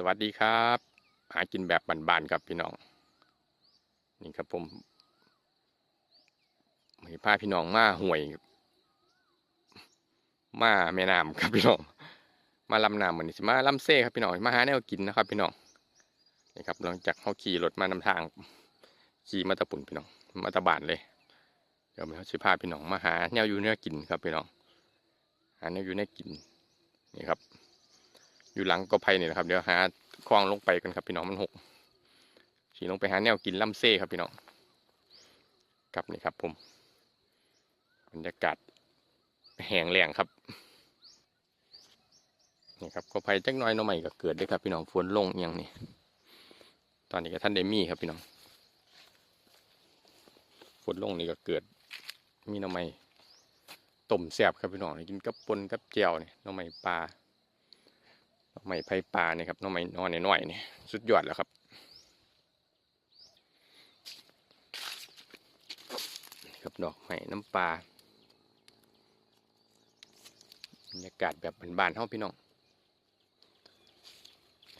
สวัสดีครับ หากินแบบบ้านๆครับพี่น้อง นี่ครับผมมีพาพี่น้องมาห่วยมาแม่น้ำครับพี่น้อง มาลำน้ำเหมือนสิมาลำเซ่ครับพี่น้องมาหาแนวกินนะครับพี่น้องนี่ครับหลังจากเขาขี่รถมานำทางขี่มาตะปุ่นพี่น้อง มาตะบานเลย เดี๋ยวมันสิพาพี่น้องมาหาแนวอยู่แนวกินครับพี่น้อง หาแนวอยู่แนวกินนี่ครับ อยู่หลังกอไผ่เนี่แหละครับเดี๋ยวหาคลองลงไปกันครับพี่น้องมันหกขี่ลงไปหาแนวกินล่ำเซ่ครับพี่น้องครับนี่ครับผมบรรยากาศแห้งแล้งครับนี่ครับกอไผ่จักน้อยน้อใหม่ก็เกิดด้วยครับพี่น้องฝนลงอย่างนี้ตอนนี้ก็ท่านเดมี่ครับพี่น้องฝนลงนี่ก็เกิดมีน้อใหม่ต้มแซ่บครับพี่น้องกินกับปนกับเจียวนี่น้อใหม่ปลา ไม้ไผ่ปลาเนี่ยครับน้องไม้นอนน้อยๆเนี่ยสุดยอดแล้วครับครับดอกไม้น้ำปลาบรรยากาศแบบบ้านๆเฮาพี่น้อง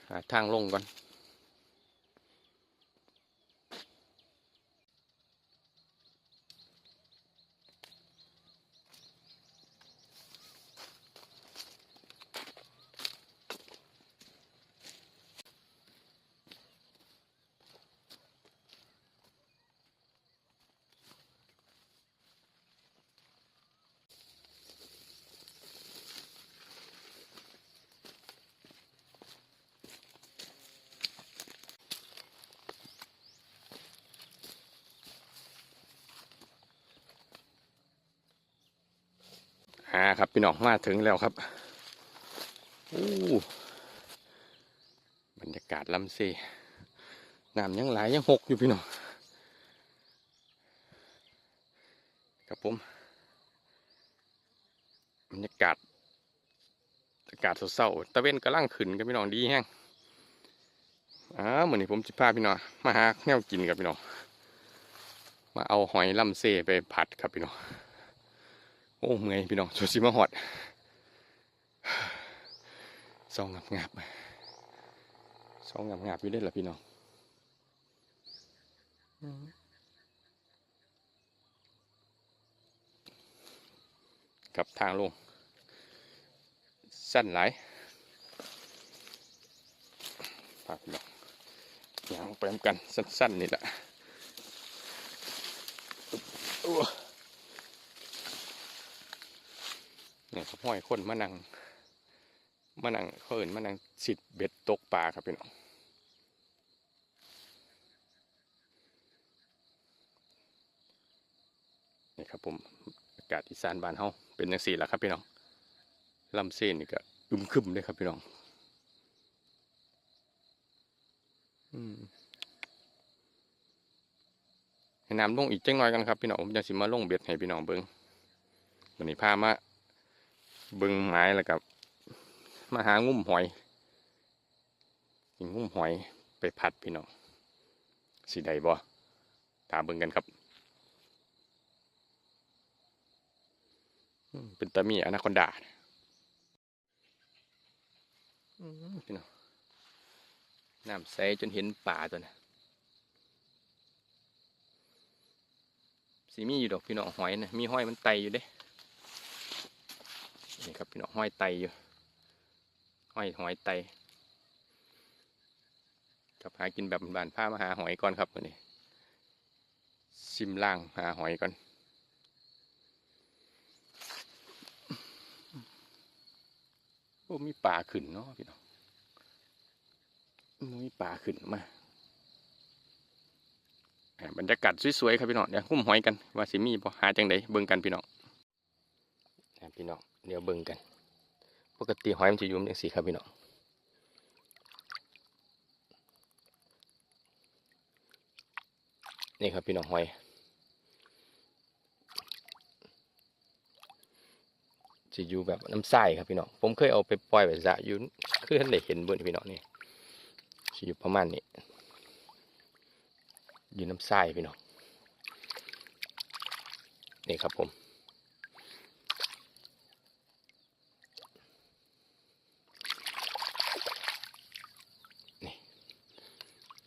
หาทางลงก่อนาครับพี่น้องมาถึงแล้วครับอู้บรรยากาศลำเซน้ำยังไหลยังหกอยู่พี่น้องครับผมบรรยากาศอากาศสดเศร้าตะเวนกำลังขึ้นกับพี่น้องดีแห้งอ้าเหมือนนี้ผมจะพาพี่น้องมาหาแนวกินกับพี่น้องมาเอาหอยลำเซไปผัดครับพี่น้อง อ้เมื่อยพี่น้องชวนชิมาหอดซองงับงับซองงับงับอยู่ได้หรอพี่น้องกับทางลง สั้นหลายฝากพี่น้องยางไปนำกันสั้นๆนี่แหละโอ้ เนี่ยครับห้อยคนมานั่งมานั่งเขาเอินมานั่งสิดเบ็ดตกปลาครับพี่น้องนี่ครับผมอากาศอีสานบ้านเฮาเป็นอย่างสี่แหละครับพี่น้องลำเส้นนี่ก็อึมครึมเลยครับพี่น้องอืมให้น้ำลงอีกจังหน่อยกันครับพี่น้องผมจะสิมาลงเบ็ดให้พี่น้องเบิ้งวันนี้พามา เบึงไม้แล้วกับ มาหางุ่มหอยกินงุ่มหอยไปผัดพี่น้องสีใดบ่ตามเบิ่งกันครับ เป็นตามีอนาคอนดาพี่น้องน้ำใสจนเห็นป่าตัวนะสีมีอยู่ดอกพี่น้องหอยนะมีห้อยมันไตอยู่เด้ นี่ครับพี่น้องห้อยไตอยู่ ห้อยหอยไตกับหากินแบบบ้านผ้ามาหาหอยก่อนครับวันนี้ซิมล่างหาหอยก่อนโอ้มีป่าขึ้นเนาะพี่น้องมีป่าขึ้นมาบรรยากาศสวยๆครับพี่น้องเดี๋ยวคุ้มหอยกันว่าสิมีบ่หาจังไดเบิ่งกันพี่น้องพี่น้อง เดี๋ยวเบิ่งกัน ปกติหอยมันจะยุ่มอย่างสีครับพี่น้องนี่ครับพี่น้องหอยจะอยู่แบบน้ำใสครับพี่น้อง ผมเคยเอาไปปล่อยไว้สะอยู่คือท่านได้เห็นเบิ่นพี่น้องนี่จะอยู่ประมาณนี้ อยู่น้ำใสพี่น้อง นี่ครับผม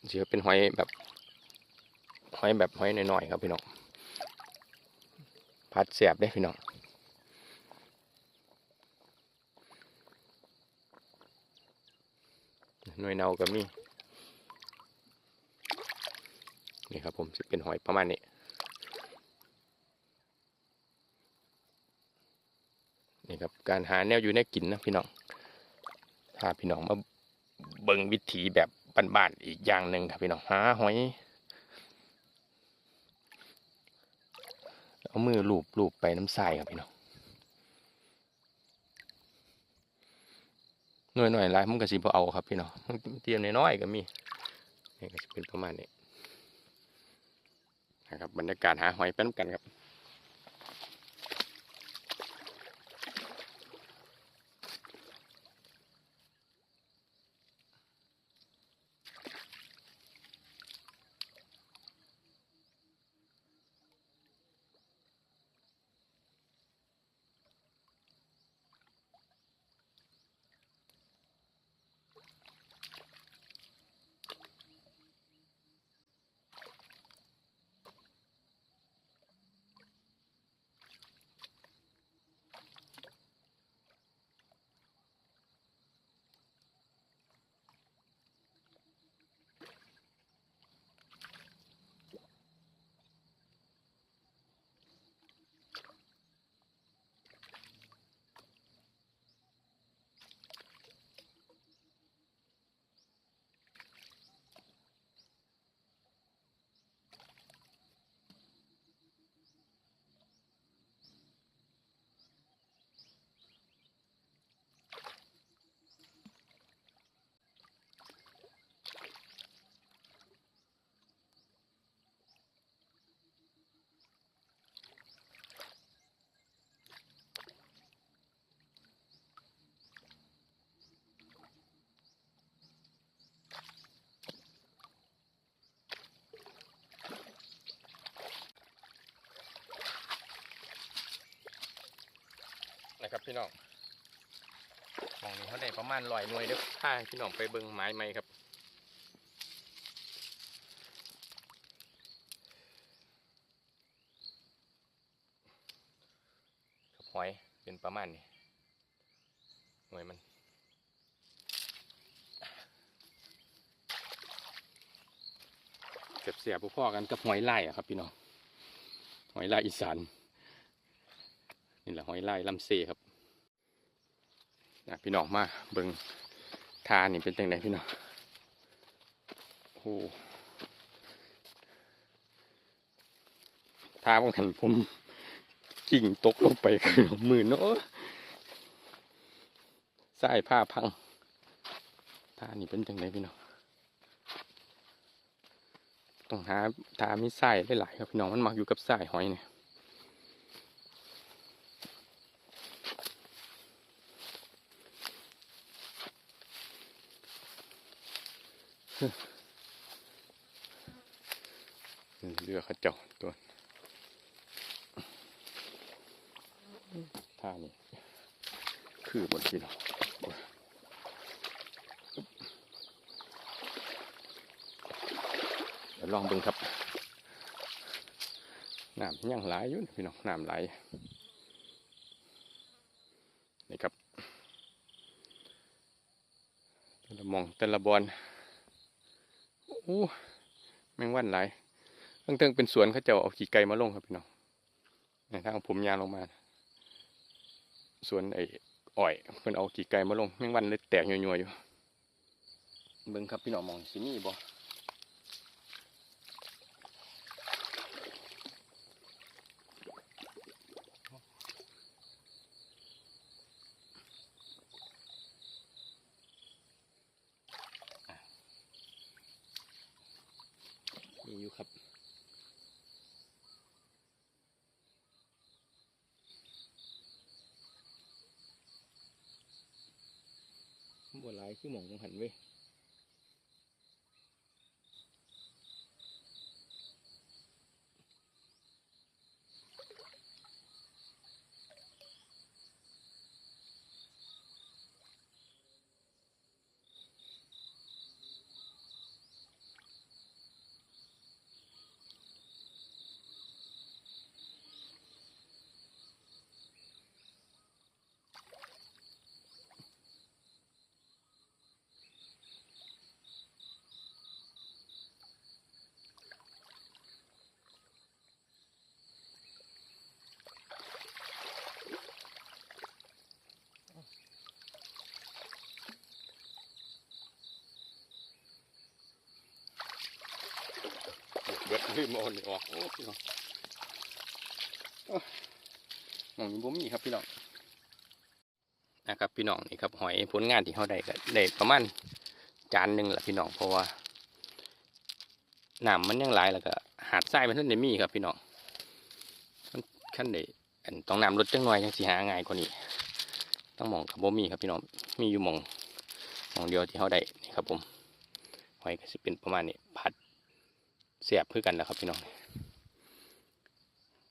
เชื่อเป็นหอยแบบหอยแบบหอยน้อยๆครับพี่น้องพัดเสียบได้พี่น้องหน่วยเนาก็มีนี่ครับผมจะเป็นหอยประมาณนี้นี่ครับการหาแนวอยู่แนวกินนะพี่น้องถ้าพี่น้องมาเบิ่งวิถีแบบ บ้านๆอีกอย่างหนึ่งครับพี่น้องหาหอย เอามือลูบลูบไปน้ำทรายครับพี่น้องหน่วยหน่อยๆหลายมันก็สิบ่เอาครับพี่น้องเตรียมน้อยๆก็มีนี่ก็จะเป็นประมาณนี้นะครับบรรยากาศหาหอยเป็นกันครับ พี่น้องมองนี้เขาได้ประมาณลอยหน่วยเด้อถ้าพี่น้องไปเบิ่งไม้ไหมครับครับหอยเป็นประมาณนี้หน่วยมันเก็บเสียบพ่อกันกับหอยไล่อะครับพี่น้องหอยไล่อีสานนี่แหละหอยลายลำเซครับ นะพี่น้องมาเบิงทานี่เป็นจังไดพี่น้องโอ้โหทาบางขันผมกิ่งตกลงไปคือมือเนาะสายผ้าพังทานี่เป็นจังไดพี่น้องต้องหาทามีสายหลายๆครับพี่น้องมันมักอยู่กับสายหอยเนี่ย เรือขาเจ้าตัวท่านี่คือบนพี่น้องเดี๋ยวลองเบิ่งครับน้ำยังไหลยอยู่พี่น้องน้ำไหลนี่ครับแต่ละมองแต่ละบอล อ้แมงวันไหลายทั้งเทิงเป็นสวนเขาจะเอาขี่ไก่มาลงครับพี่น้องในทางผมยางลงมาสวนไอ้อ้อยเพิ่นเอาขี่ไก่มาลงแมงวันเลยแตกยัวๆอยู่เบิ่งครับพี่น้องมองสิมีบ่ อยู่ครับบัวลายคือหมองหันเว้ย ลืมเอานี่ออกโอ้พี่น้องโอ้หมองนี้บ่มีครับพี่น้องนะครับพี่น้องนี่ครับหอยผลงานที่เขาได้ก็ได้ประมาณจานหนึ่งแหละพี่น้องเพราะว่าน้ำมันยังหลายแล้วก็หาดทรายมันท่านได้มีครับพี่น้องมันขั้นได้อันต้องน้ำลดจังหน่อยยังสิหาง่ายกว่านี้ ต้องมองกับบ่มีครับพี่น้องมีอยู่มองมองเดียวที่เขาได้นี่ครับผมหอยก็สิเป็นประมาณนี้ผัด สียบเพื่อกันนะครับพี่น้อง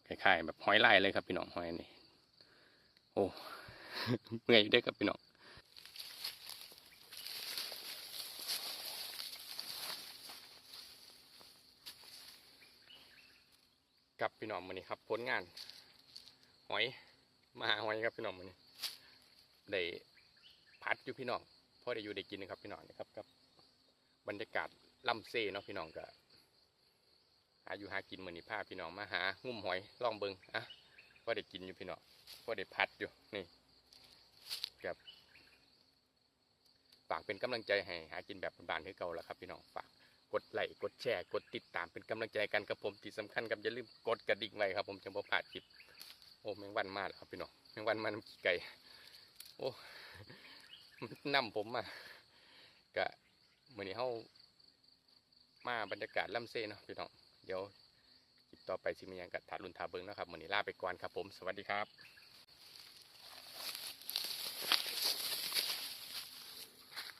คล้ายๆแบบห้อยลายเลยครับพี่น้องห้อยนี่โอ้เมื่อยอยู่ด้อครับพี่น้องกับพี่น้องมือนี้ครับผลงาน หอยมาหาหอยครับพี่น้องมือนี้ได้พัดอยู่พี่น้องพอได้อยู่ได้กินนะครับพี่น้องนะครับกับบรรยากาศล่ำเซ่เนาะพี่น้องก็ หาอยู่หากินเหมือนนี่พาพี่น้องมาหางุ่มหอยล่องเบิงอะก็ได้กินอยู่พี่น้องก็ได้พัดอยู่นี่กับฝากเป็นกำลังใจให้หากินแบบบ้านๆคือเก่าแล้วครับพี่น้องฝากกดไลค์กดแชร์กดติดตามเป็นกำลังใจกันกับผมที่สำคัญครับอย่าลืมกดกระดิ่งไว้ครับ ผมจะบ่พลาดคลิปโอ้แมงวันมาแล้วครับพี่น้องแมงวันมาน้ำขี้ไก่โอ้มันนำผมมากะมื่อนี้เฮามาบรรยากาศล่ำเซ่เนาะพี่น้อง เดี๋ยวคลิปต่อไปสิมียังกัดถารุนทาเบิงนะครับมือนี้ลาไปก่อนครับผม สวัสดีครับ